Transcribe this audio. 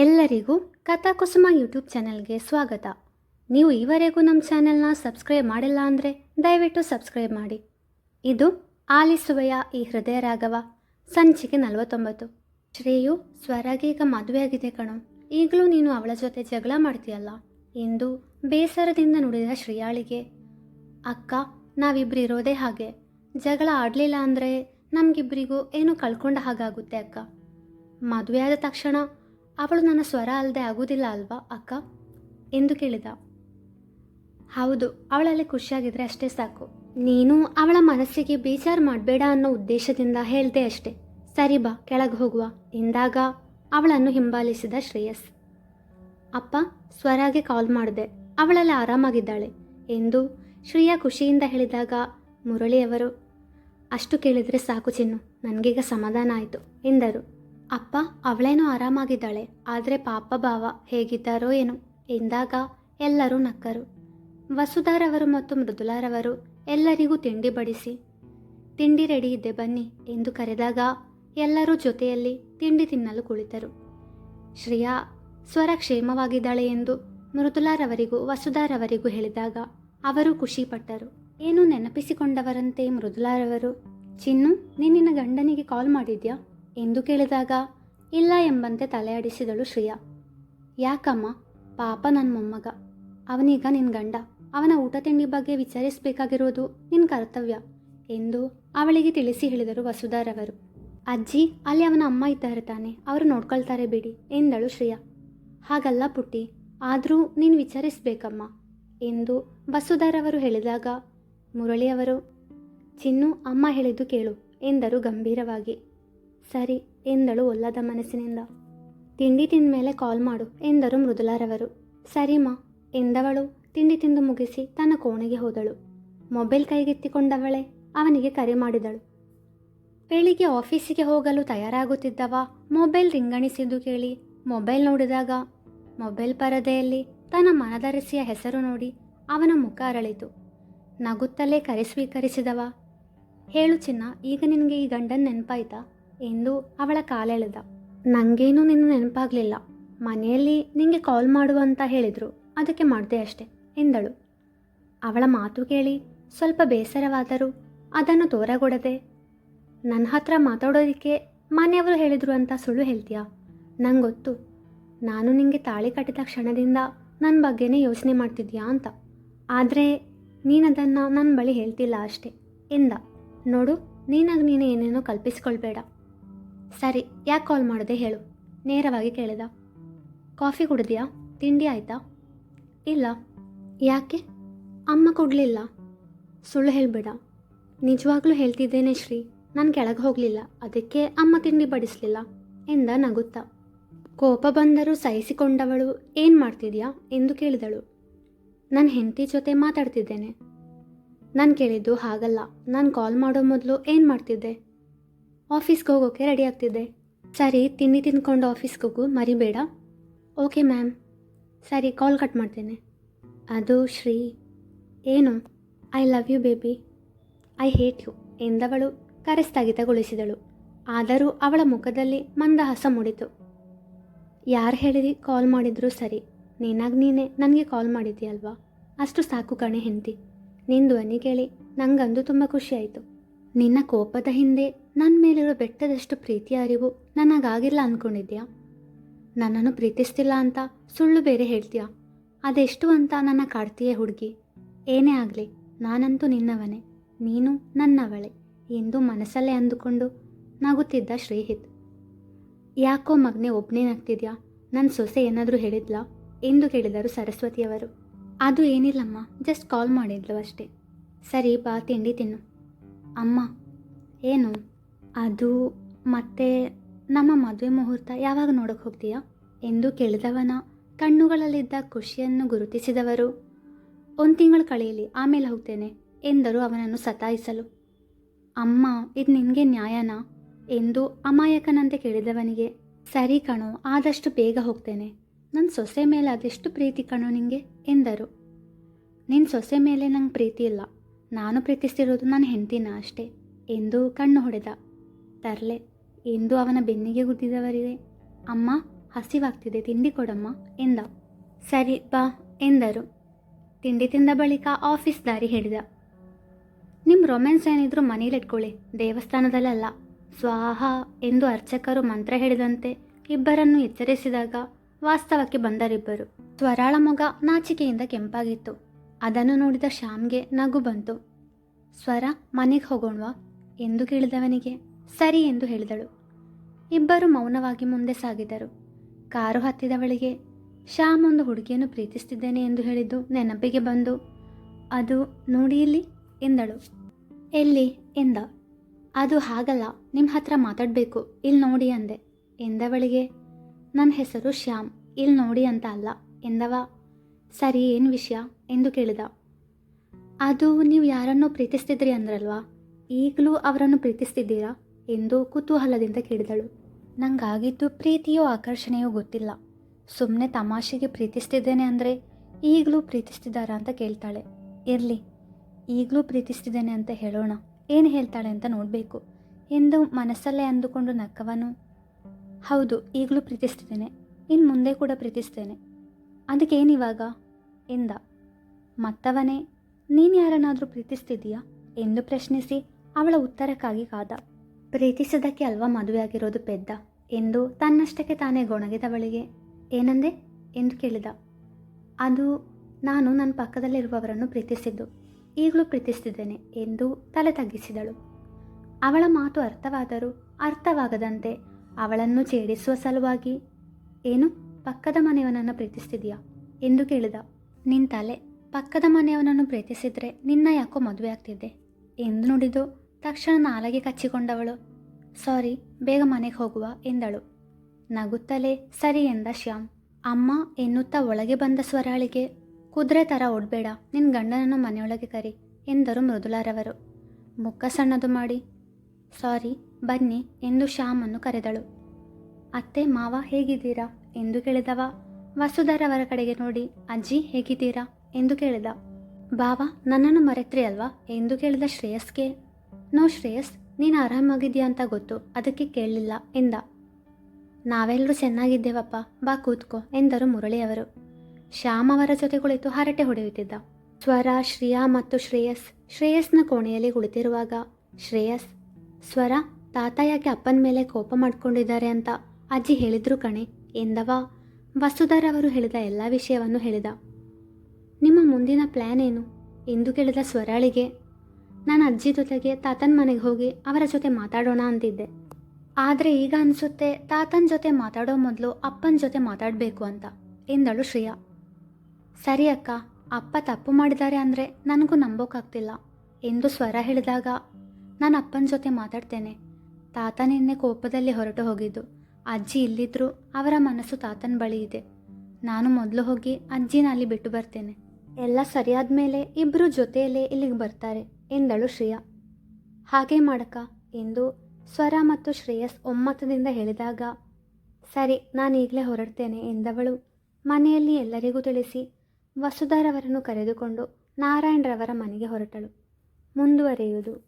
ಎಲ್ಲರಿಗೂ ಕಥಾಕುಸುಮ ಯೂಟ್ಯೂಬ್ ಚಾನೆಲ್ಗೆ ಸ್ವಾಗತ. ನೀವು ಈವರೆಗೂ ನಮ್ಮ ಚಾನೆಲ್ನ ಸಬ್ಸ್ಕ್ರೈಬ್ ಮಾಡಿಲ್ಲ ಅಂದರೆ ದಯವಿಟ್ಟು ಸಬ್ಸ್ಕ್ರೈಬ್ ಮಾಡಿ. ಇದು ಆಲಿಸುವೆಯ ಈ ಹೃದಯ ರಾಘವ, ಸಂಚಿಕೆ ನಲವತ್ತೊಂಬತ್ತು. ಶ್ರೇಯು ಸ್ವರಾಗೀಗ ಮದುವೆ ಮದುವೆಯಾಗಿದೆ ಕಣೋ. ಈಗಲೂ ನೀನು ಅವಳ ಜೊತೆ ಜಗಳ ಮಾಡ್ತೀಯಲ್ಲ? ಎಂದು ಬೇಸರದಿಂದ ನುಡಿದ ಶ್ರೇಯಾಳಿಗೆ, ಅಕ್ಕ ನಾವಿಬ್ಬರು ಇರೋದೇ ಹಾಗೆ. ಜಗಳ ಆಡಲಿಲ್ಲ ಅಂದರೆ ನಮಗಿಬ್ಬರಿಗೂ ಏನೂ ಕಳ್ಕೊಂಡ ಹಾಗಾಗುತ್ತೆ ಅಕ್ಕ. ಮದುವೆಯಾದ ತಕ್ಷಣ ಅವಳು ನನ್ನ ಸ್ವರ ಅಲ್ಲದೆ ಆಗೋದಿಲ್ಲ ಅಲ್ವಾ, ಅಕ್ಕ? ಎಂದು ಕೇಳಿದ. ಹೌದು, ಅವಳಲ್ಲಿ ಖುಷಿಯಾಗಿದ್ರೆ ಅಷ್ಟೇ ಸಾಕು. ನೀನು ಅವಳ ಮನಸ್ಸಿಗೆ ಬೇಜಾರು ಮಾಡಬೇಡ ಅನ್ನೋ ಉದ್ದೇಶದಿಂದ ಹೇಳ್ದೆ ಅಷ್ಟೆ. ಸರಿ ಬಾ, ಕೆಳಗೆ ಹೋಗುವ. ಎಂದಾಗ ಅವಳನ್ನು ಹಿಂಬಾಲಿಸಿದ ಶ್ರೇಯಸ್. ಅಪ್ಪ, ಸ್ವರಾಗೆ ಕಾಲ್ ಮಾಡಿದೆ. ಅವಳಲ್ಲಿ ಆರಾಮಾಗಿದ್ದಾಳೆ ಎಂದು ಶ್ರೇಯಾ ಖುಷಿಯಿಂದ ಹೇಳಿದಾಗ, ಮುರಳಿಯವರು, ಅಷ್ಟು ಕೇಳಿದರೆ ಸಾಕು ಚಿನ್ನು, ನನಗೀಗ ಸಮಾಧಾನ ಆಯಿತು, ಎಂದರು. ಅಪ್ಪ, ಅವಳೇನೋ ಆರಾಮಾಗಿದ್ದಾಳೆ, ಆದರೆ ಪಾಪ ಭಾವ, ಹೇಗಿದ್ದಾರೋ ಏನು. ಎಂದಾಗ ಎಲ್ಲರೂ ನಕ್ಕರು. ವಸುಧಾರವರು ಮತ್ತು ಮೃದುಲಾರವರು ಎಲ್ಲರಿಗೂ ತಿಂಡಿ ಬಡಿಸಿ. ತಿಂಡಿ ರೆಡಿ ಇದೆ, ಬನ್ನಿ ಎಂದು ಕರೆದಾಗ ಎಲ್ಲರೂ ಜೊತೆಯಲ್ಲಿ ತಿಂಡಿ ತಿನ್ನಲು ಕುಳಿತರು. ಶ್ರೇಯಾ, ಸ್ವರ ಕ್ಷೇಮವಾಗಿದ್ದಾಳೆ ಎಂದು ಮೃದುಲಾರವರಿಗೂ ವಸುಧಾರವರಿಗೂ ಹೇಳಿದಾಗ ಅವರು ಖುಷಿಪಟ್ಟರು. ಏನು ನೆನಪಿಸಿಕೊಂಡವರಂತೆ ಮೃದುಲಾರವರು ಚಿನ್ನು, ನಿನ್ನಿನ ಗಂಡನಿಗೆ ಕಾಲ್ ಮಾಡಿದ್ಯಾ? ಎಂದು ಕೇಳಿದಾಗ, ಇಲ್ಲ ಎಂಬಂತೆ ತಲೆಯಾಡಿಸಿದಳು ಶ್ರೇಯಾ. ಯಾಕಮ್ಮ? ಪಾಪ ನನ್ನ ಮೊಮ್ಮಗ. ಅವನೀಗ ನಿನ್ನ ಗಂಡ. ಅವನ ಊಟ ತಿಂಡಿ ಬಗ್ಗೆ ವಿಚಾರಿಸಬೇಕಾಗಿರೋದು ನಿನ್ನ ಕರ್ತವ್ಯ ಎಂದು ಅವಳಿಗೆ ತಿಳಿಸಿ ಹೇಳಿದರು ವಸುಧಾರವರು. ಅಜ್ಜಿ, ಅಲ್ಲಿ ಅವನ ಅಮ್ಮ ಇದ್ದಾರೆ ತಾನೆ ಅವರು ನೋಡ್ಕೊಳ್ತಾರೆ ಬಿಡಿ ಎಂದಳು ಶ್ರೇಯಾ. ಹಾಗಲ್ಲ ಪುಟ್ಟಿ. ಆದರೂ ನೀನು ವಿಚಾರಿಸಬೇಕಮ್ಮ ಎಂದು ವಸುಧಾರವರು ಹೇಳಿದಾಗ, ಮುರಳಿಯವರು, ಚಿನ್ನು ಅಮ್ಮ ಹೇಳಿದ್ದು ಕೇಳು ಎಂದರು ಗಂಭೀರವಾಗಿ. ಸರಿ, ಎಂದಳು ಒಲ್ಲದ ಮನಸ್ಸಿನಿಂದ. ತಿಂಡಿ ತಿಂದ ಮೇಲೆ ಕಾಲ್ ಮಾಡು, ಎಂದರು ಮೃದುಲಾರವರು. ಸರಿಮಾ, ಎಂದವಳು? ತಿಂಡಿ ತಿಂದು ಮುಗಿಸಿ ತನ್ನ ಕೋಣೆಗೆ ಹೋದಳು. ಮೊಬೈಲ್ ಕೈಗೆತ್ತಿಕೊಂಡವಳೆ, ಅವನಿಗೆ ಕರೆ ಮಾಡಿದಳು. ಬೆಳಿಗ್ಗೆ ಆಫೀಸಿಗೆ ಹೋಗಲು ತಯಾರಾಗುತ್ತಿದ್ದವ, ಮೊಬೈಲ್ ರಿಂಗಣಿಸಿದ್ದು ಕೇಳಿ, ಮೊಬೈಲ್ ನೋಡಿದಾಗ, ಮೊಬೈಲ್ ಪರದೆಯಲ್ಲಿ ತನ್ನ ಮನದರಸಿಯ ಹೆಸರು ನೋಡಿ ಅವನ ಮುಖ ಅರಳಿತು. ನಗುತ್ತಲೇ ಕರೆ ಸ್ವೀಕರಿಸಿದವ. ಹೇಳು ಚಿನ್ನ, ಈಗ ನಿನಗೆ ಈ ಗಂಡನ ನೆನಪಾಯ್ತಾ? ಎಂದು ಅವಳ ಕಾಲೆಳೆದ. ನನಗೇನೂ ನಿನ್ನ ನೆನಪಾಗಲಿಲ್ಲ. ಮನೆಯಲ್ಲಿ ನಿಂಗೆ ಕಾಲ್ ಮಾಡು ಅಂತ ಹೇಳಿದರು. ಅದಕ್ಕೆ ಮಾಡಿದೆ ಅಷ್ಟೆ, ಎಂದಳು. ಅವಳ ಮಾತು ಕೇಳಿ ಸ್ವಲ್ಪ ಬೇಸರವಾದರೂ ಅದನ್ನು ತೋರಗೊಡದೆ, ನನ್ನ ಹತ್ರ ಮಾತಾಡೋದಕ್ಕೆ ಮನೆಯವರು ಹೇಳಿದರು ಅಂತ ಸುಳ್ಳು ಹೇಳ್ತೀಯಾ? ನಂಗೆ ಗೊತ್ತು ನಾನು ನಿಂಗೆ ತಾಳಿ ಕಟ್ಟಿದ ಕ್ಷಣದಿಂದ ನನ್ನ ಬಗ್ಗೆನೇ ಯೋಚನೆ ಮಾಡ್ತಿದ್ಯಾ ಅಂತ. ಆದರೆ ನೀನದನ್ನು ನನ್ನ ಬಳಿ ಹೇಳ್ತಿಲ್ಲ ಅಷ್ಟೆ, ಎಂದ. ನೋಡು, ನೀನಾಗ ನೀನು ಏನೇನೋ ಕಲ್ಪಿಸ್ಕೊಳ್ಬೇಡ. ಸರಿ, ಯಾಕೆ ಕಾಲ್ ಮಾಡಿದೆ ಹೇಳು. ನೇರವಾಗಿ ಕೇಳಿದ. ಕಾಫಿ ಕುಡಿದ್ಯಾ? ತಿಂಡಿ ಆಯಿತಾ? ಇಲ್ಲ. ಯಾಕೆ? ಅಮ್ಮ ಕೊಡಲಿಲ್ಲ. ಸುಳ್ಳು ಹೇಳಬೇಡ. ನಿಜವಾಗ್ಲೂ ಹೇಳ್ತಿದ್ದೇನೆ ಶ್ರೀ. ನಾನು ಕೆಳಗೆ ಹೋಗಲಿಲ್ಲ. ಅದಕ್ಕೆ ಅಮ್ಮ ತಿಂಡಿ ಬಡಿಸಲಿಲ್ಲ ಎಂದ ನಗುತ್ತಾ. ಕೋಪ ಬಂದರೂ ಸಹಿಸಿಕೊಂಡವಳು ಏನು ಮಾಡ್ತಿದ್ಯಾ ಎಂದು ಕೇಳಿದಳು. ನನ್ನ ಹೆಂಡತಿ ಜೊತೆ ಮಾತಾಡ್ತಿದ್ದೇನೆ. ನಾನು ಕೇಳಿದ್ದು ಹಾಗಲ್ಲ. ನಾನು ಕಾಲ್ ಮಾಡೋ ಮೊದಲು ಏನು ಮಾಡ್ತಿದ್ದೆ? ಆಫೀಸ್ಗೆ ಹೋಗೋಕೆ ರೆಡಿ ಆಗ್ತಿದ್ದೆ. ಸರಿ ತಿಂಡಿ ತಿಂದ್ಕೊಂಡು ಆಫೀಸ್ಗೆ ಹೋಗು, ಮರಿಬೇಡ. Okay ma'am. ಸರಿ, ಕಾಲ್ ಕಟ್ ಮಾಡ್ತೇನೆ. ಅದು ಶ್ರೀ. ಏನು? I love you baby. I hate you ಎಂದವಳು ಕರೆ ಸ್ಥಗಿತಗೊಳಿಸಿದಳು ಆದರೂ ಅವಳ ಮುಖದಲ್ಲಿ ಮಂದಹಾಸ ಮೂಡಿತು. ಯಾರು ಹೇಳಿರಿ ಕಾಲ್ ಮಾಡಿದರೂ ಸರಿ. ನೀನಾಗ ನೀನೇ ನನಗೆ ಕಾಲ್ ಮಾಡಿದ್ದೀಯಲ್ವಾ? ಅಷ್ಟು ಸಾಕು ಕಣೆ ಹೆಂಡತಿ. ನಿನ್ನ ಧ್ವನಿ ಕೇಳಿ ನಂಗಂದು ತುಂಬ ಖುಷಿಯಾಯಿತು ನಿನ್ನ ಕೋಪದ ಹಿಂದೆ ನನ್ನ ಮೇಲಿರೋ ಬೆಟ್ಟದಷ್ಟು ಪ್ರೀತಿಯ ಅರಿವು ನನಗಾಗಿಲ್ಲ ಅಂದ್ಕೊಂಡಿದ್ಯಾ ನನ್ನನ್ನು ಪ್ರೀತಿಸ್ತಿಲ್ಲ ಅಂತ ಸುಳ್ಳು ಬೇರೆ ಹೇಳ್ತೀಯಾ? ಅದೆಷ್ಟು ಅಂತ ನನ್ನ ಕಾಡ್ತೀಯೇ ಹುಡುಗಿ. ಏನೇ ಆಗಲಿ, ನಾನಂತೂ ನಿನ್ನವನೇ. ನೀನು ನನ್ನವಳೆ ಎಂದು ಮನಸ್ಸಲ್ಲೇ ಅಂದುಕೊಂಡು ನಗುತ್ತಿದ್ದ ಶ್ರೀಹಿತ್. ಯಾಕೋ ಮಗ್ನೆ ಒಬ್ಬನೇ ನಗ್ತಿದ್ಯಾ? ನನ್ನ ಸೊಸೆ ಏನಾದರೂ ಹೇಳಿದ್ಲಾ? ಎಂದು ಕೇಳಿದರು ಸರಸ್ವತಿಯವರು. ಅದು ಏನಿಲ್ಲಮ್ಮ ಜಸ್ಟ್ ಕಾಲ್ ಮಾಡಿದ್ಲು ಅಷ್ಟೇ. ಸರಿ, ಬಾ, ತಿಂಡಿ ತಿನ್ನು. ಅಮ್ಮ, ಏನು? ಅದು ಮತ್ತೆ ನಮ್ಮ ಮದುವೆ ಮುಹೂರ್ತ ಯಾವಾಗ ನೋಡೋಕೆ ಹೋಗ್ತೀಯಾ? ಎಂದು ಕೇಳಿದವನ ಕಣ್ಣುಗಳಲ್ಲಿದ್ದ ಖುಷಿಯನ್ನು ಗುರುತಿಸಿದವರು, ಒಂದು ತಿಂಗಳು ಕಳೆಯಲಿ, ಆಮೇಲೆ ಹೋಗ್ತೇನೆ, ಎಂದರು ಅವನನ್ನು ಸತಾಯಿಸಲು. ಅಮ್ಮ, ಇದು ನಿನಗೆ ನ್ಯಾಯನಾ? ಎಂದು ಅಮಾಯಕನಂತೆ ಕೇಳಿದವನಿಗೆ, ಸರಿ ಕಣೋ, ಆದಷ್ಟು ಬೇಗ ಹೋಗ್ತೇನೆ. ನನ್ನ ಸೊಸೆ ಮೇಲೆ ಅದೆಷ್ಟು ಪ್ರೀತಿ ಕಣೋ ನಿನಗೆ ಎಂದರು. ನಿನ್ನ ಸೊಸೆ ಮೇಲೆ ನಂಗೆ ಪ್ರೀತಿ ಇಲ್ಲ. ನಾನು ಪ್ರೀತಿಸ್ತಿರೋದು ನನ್ನ ಹೆಂಡತಿನ ಅಷ್ಟೇ, ಎಂದು ಕಣ್ಣು ಹೊಡೆದ. ತರ್ಲೆ. ಎಂದು ಅವನ ಬೆನ್ನಿಗೆ ಗುದ್ದಿದವರಿದೆ. ಅಮ್ಮ, ಹಸಿವಾಗ್ತಿದೆ, ತಿಂಡಿ ಕೊಡಮ್ಮ, ಎಂದ. ಸರಿ, ಬಾ, ಎಂದರು. ತಿಂಡಿ ತಿಂದ ಬಳಿಕ ಆಫೀಸ್ ದಾರಿ ಹೇಳಿದ. ನಿಮ್ಮ ರೊಮ್ಯಾನ್ಸ್ ಏನಿದ್ರು ಮನೇಲಿಟ್ಕೊಳ್ಳಿ ದೇವಸ್ಥಾನದಲ್ಲಲ್ಲ. ಸ್ವಾಹ, ಎಂದು ಅರ್ಚಕರು ಮಂತ್ರ ಹೇಳಿದಂತೆ ಇಬ್ಬರನ್ನು ಎಚ್ಚರಿಸಿದಾಗ ವಾಸ್ತವಕ್ಕೆ ಬಂದರಿಬ್ಬರು. ಸ್ವರಾಳ ಮೊಗ ನಾಚಿಕೆಯಿಂದ ಕೆಂಪಾಗಿತ್ತು. ಅದನ್ನು ನೋಡಿದ ಶ್ಯಾಮ್ಗೆ ನಗು ಬಂತು. ಸ್ವರ, ಮನೆಗೆ ಹೋಗೋಣವಾ? ಎಂದು ಕೇಳಿದವನಿಗೆ. ಸರಿ ಎಂದು ಹೇಳಿದಳು. ಇಬ್ಬರು ಮೌನವಾಗಿ ಮುಂದೆ ಸಾಗಿದರು. ಕಾರು ಹತ್ತಿದವಳಿಗೆ, ಶ್ಯಾಮ್ ಒಂದು ಹುಡುಗಿಯನ್ನು ಪ್ರೀತಿಸ್ತಿದ್ದೇನೆ ಎಂದು ಹೇಳಿದ್ದು ನೆನಪಿಗೆ ಬಂದು, ಅದು ನೋಡಿ ಇಲ್ಲಿ, ಎಂದಳು. ಎಲ್ಲಿ? ಎಂದ. ಅದು ಹಾಗಲ್ಲ ನಿಮ್ಮ ಹತ್ರ ಮಾತಾಡಬೇಕು ಇಲ್ಲಿ ನೋಡಿ ಅಂದೆ. ಎಂದವಳಿಗೆ ನನ್ನ ಹೆಸರು ಶ್ಯಾಮ್ ಇಲ್ಲಿ ನೋಡಿ ಅಂತ ಅಲ್ಲ, ಎಂದವ. ಸರಿ, ಏನು ವಿಷಯ? ಎಂದು ಕೇಳಿದ. ಅದು ನೀವು ಯಾರನ್ನೋ ಪ್ರೀತಿಸ್ತಿದ್ರಿ ಅಂದ್ರಲ್ವಾ? ಈಗಲೂ ಅವರನ್ನು ಪ್ರೀತಿಸ್ತಿದ್ದೀರಾ? ಎಂದು ಕುತೂಹಲದಿಂದ ಕೇಳಿದಳು. ನಂಗಾಗಿದ್ದು ಪ್ರೀತಿಯೋ ಆಕರ್ಷಣೆಯೋ ಗೊತ್ತಿಲ್ಲ. ಸುಮ್ಮನೆ ತಮಾಷೆಗೆ ಪ್ರೀತಿಸ್ತಿದ್ದೇನೆ ಅಂದರೆ ಈಗಲೂ ಪ್ರೀತಿಸ್ತಿದ್ದಾರಾ ಅಂತ ಕೇಳ್ತಾಳೆ. ಇರಲಿ, ಈಗಲೂ ಪ್ರೀತಿಸ್ತಿದ್ದೇನೆ ಅಂತ ಹೇಳೋಣ. ಏನು ಹೇಳ್ತಾಳೆ ಅಂತ ನೋಡಬೇಕು. ಎಂದು ಮನಸ್ಸಲ್ಲೇ ಅಂದುಕೊಂಡು ನಕ್ಕವನು, ಹೌದು, ಈಗಲೂ ಪ್ರೀತಿಸ್ತಿದ್ದೇನೆ. ಇನ್ನು ಮುಂದೆ ಕೂಡ ಪ್ರೀತಿಸ್ತೇನೆ. ಅದಕ್ಕೇನಿವಾಗ? ಎಂದ ಮತ್ತವನೇ, ನೀನು ಯಾರನ್ನಾದರೂ ಪ್ರೀತಿಸ್ತಿದ್ದೀಯಾ? ಎಂದು ಪ್ರಶ್ನಿಸಿ ಅವಳ ಉತ್ತರಕ್ಕಾಗಿ ಕಾದ. ಪ್ರೀತಿಸಿದ್ದಕ್ಕೆ ಅಲ್ವಾ ಮದುವೆಯಾಗಿರೋದು ಪೆದ್ದ? ಎಂದು ತನ್ನಷ್ಟಕ್ಕೆ ತಾನೇ ಗೊಣಗಿದವಳಿಗೆ. ಏನಂದೆ? ಎಂದು ಕೇಳಿದ. ಅದು ನಾನು ನನ್ನ ಪಕ್ಕದಲ್ಲಿರುವವರನ್ನು ಪ್ರೀತಿಸಿದ್ದು. ಈಗಲೂ ಪ್ರೀತಿಸ್ತಿದ್ದೇನೆ ಎಂದು ತಲೆ ತಗ್ಗಿಸಿದಳು. ಅವಳ ಮಾತು ಅರ್ಥವಾದರೂ ಅರ್ಥವಾಗದಂತೆ ಅವಳನ್ನು ಛೇಡಿಸುವ ಸಲುವಾಗಿ, ಏನು? ಪಕ್ಕದ ಮನೆಯವನನ್ನು ಪ್ರೀತಿಸ್ತಿದೆಯಾ ಎಂದು ಕೇಳಿದ. ನಿನ್ನ ತಲೆ, ಪಕ್ಕದ ಮನೆಯವನನ್ನು ಪ್ರೀತಿಸಿದ್ರೆ ನಿನ್ನ ಯಾಕೋ ಮದುವೆ ಆಗ್ತಿದ್ದೆ ಎಂದು ನುಡಿದು ತಕ್ಷಣ ನಾಲಗೆ ಕಚ್ಚಿಕೊಂಡವಳು. ಸಾರಿ, ಬೇಗ ಮನೆಗೆ ಹೋಗುವ, ಎಂದಳು. ನಗುತ್ತಲೇ, ಸರಿ, ಎಂದ ಶ್ಯಾಮ್. ಅಮ್ಮ ಎನ್ನುತ್ತಾ ಒಳಗೆ ಬಂದ ಸ್ವರಾಳಿಗೆ, ಕುದುರೆ ಥರ ಓಡಬೇಡ ನಿನ್ನ ಗಂಡನನ್ನು ಮನೆಯೊಳಗೆ ಕರಿ, ಎಂದರು ಮೃದುಲಾರವರು. ಮುಖ ಸಣ್ಣದು ಮಾಡಿ, ಸಾರಿ, ಬನ್ನಿ, ಎಂದು ಶ್ಯಾಮನ್ನು ಕರೆದಳು. ಅತ್ತೆ, ಮಾವ ಹೇಗಿದ್ದೀರಾ? ಎಂದು ಕೇಳಿದವ. ವಸುಧರವರ ಕಡೆಗೆ ನೋಡಿ, ಅಜ್ಜಿ ಹೇಗಿದ್ದೀರಾ? ಎಂದು ಕೇಳಿದ. ಬಾವ, ನನ್ನನ್ನು ಮರೆತ್ರಿ ಅಲ್ವಾ? ಎಂದು ಕೇಳಿದ ಶ್ರೇಯಸ್ಗೆ. ನೋ ಶ್ರೇಯಸ್, ನೀನು ಆರಾಮಾಗಿದ್ಯಾ ಅಂತ ಗೊತ್ತು. ಅದಕ್ಕೆ ಕೇಳಲಿಲ್ಲ ಎಂದ. ನಾವೆಲ್ಲರೂ ಚೆನ್ನಾಗಿದ್ದೇವಪ್ಪ. ಬಾ ಕೂತ್ಕೋ ಎಂದರು ಮುರಳಿಯವರು. ಶ್ಯಾಮ್ ಅವರ ಜೊತೆ ಕುಳಿತು ಹರಟೆ ಹೊಡೆಯುತ್ತಿದ್ದ. ಸ್ವರ, ಶ್ರೇಯಾ ಮತ್ತು ಶ್ರೇಯಸ್ ಶ್ರೇಯಸ್ನ ಕೋಣೆಯಲ್ಲಿ ಕುಳಿತಿರುವಾಗ, ಶ್ರೇಯಸ್, ಸ್ವರ, ತಾತ ಯಾಕೆ ಅಪ್ಪನ ಮೇಲೆ ಕೋಪ ಮಾಡ್ಕೊಂಡಿದ್ದಾರೆ ಅಂತ ಅಜ್ಜಿ ಹೇಳಿದ್ರು ಕಣೆ. ಎಂದವ? ವಸುಧರ್ ಅವರು ಹೇಳಿದ ಎಲ್ಲ ವಿಷಯವನ್ನು ಹೇಳಿದ. ನಿಮ್ಮ ಮುಂದಿನ ಪ್ಲ್ಯಾನ್ ಏನು? ಎಂದು ಕೇಳಿದ ಸ್ವರಾಳಿಗೆ ನಾನು ಅಜ್ಜಿ ಜೊತೆಗೆ ತಾತನ ಮನೆಗೆ ಹೋಗಿ ಅವರ ಜೊತೆ ಮಾತಾಡೋಣ ಅಂತಿದ್ದೆ. ಆದರೆ ಈಗ ಅನಿಸುತ್ತೆ ತಾತನ ಜೊತೆ ಮಾತಾಡೋ ಮೊದಲು ಅಪ್ಪನ ಜೊತೆ ಮಾತಾಡಬೇಕು ಅಂತ, ಎಂದಳು ಶ್ರೇಯಾ. ಸರಿ ಅಕ್ಕ, ಅಪ್ಪ ತಪ್ಪು ಮಾಡಿದ್ದಾರೆ ಅಂದರೆ ನನಗೂ ನಂಬೋಕ್ಕಾಗ್ತಿಲ್ಲ ಎಂದು ಸ್ವರ ಹೇಳಿದಾಗ, ನಾನು ಅಪ್ಪನ ಜೊತೆ ಮಾತಾಡ್ತೇನೆ. ತಾತ ನಿನ್ನೆ ಕೋಪದಲ್ಲಿ ಹೊರಟು ಹೋಗಿದ್ದು. ಅಜ್ಜಿ ಇಲ್ಲಿದ್ದರೂ ಅವರ ಮನಸ್ಸು ತಾತನ ಬಳಿ ಇದೆ. ನಾನು ಮೊದಲು ಹೋಗಿ ಅಜ್ಜಿನ ಅಲ್ಲಿ ಬಿಟ್ಟು ಬರ್ತೇನೆ. ಎಲ್ಲ ಸರಿಯಾದ ಮೇಲೆ ಇಬ್ಬರು ಜೊತೆಯಲ್ಲೇ ಇಲ್ಲಿಗೆ ಬರ್ತಾರೆ. ಎಂದಳು ಶ್ರೇಯಾ. ಹಾಗೆ ಮಾಡಕ? ಎಂದು ಸ್ವರ ಮತ್ತು ಶ್ರೇಯಸ್ ಒಮ್ಮತದಿಂದ ಹೇಳಿದಾಗ, ಸರಿ, ನಾನು ಈಗಲೇ ಹೊರಡ್ತೇನೆ ಎಂದವಳು. ಮನೆಯಲ್ಲಿ ಎಲ್ಲರಿಗೂ ತಿಳಿಸಿ, ವಸುಧರವರನ್ನು ಕರೆದುಕೊಂಡು ನಾರಾಯಣರವರ ಮನೆಗೆ ಹೊರಟಳು. ಮುಂದುವರಿಯುವುದು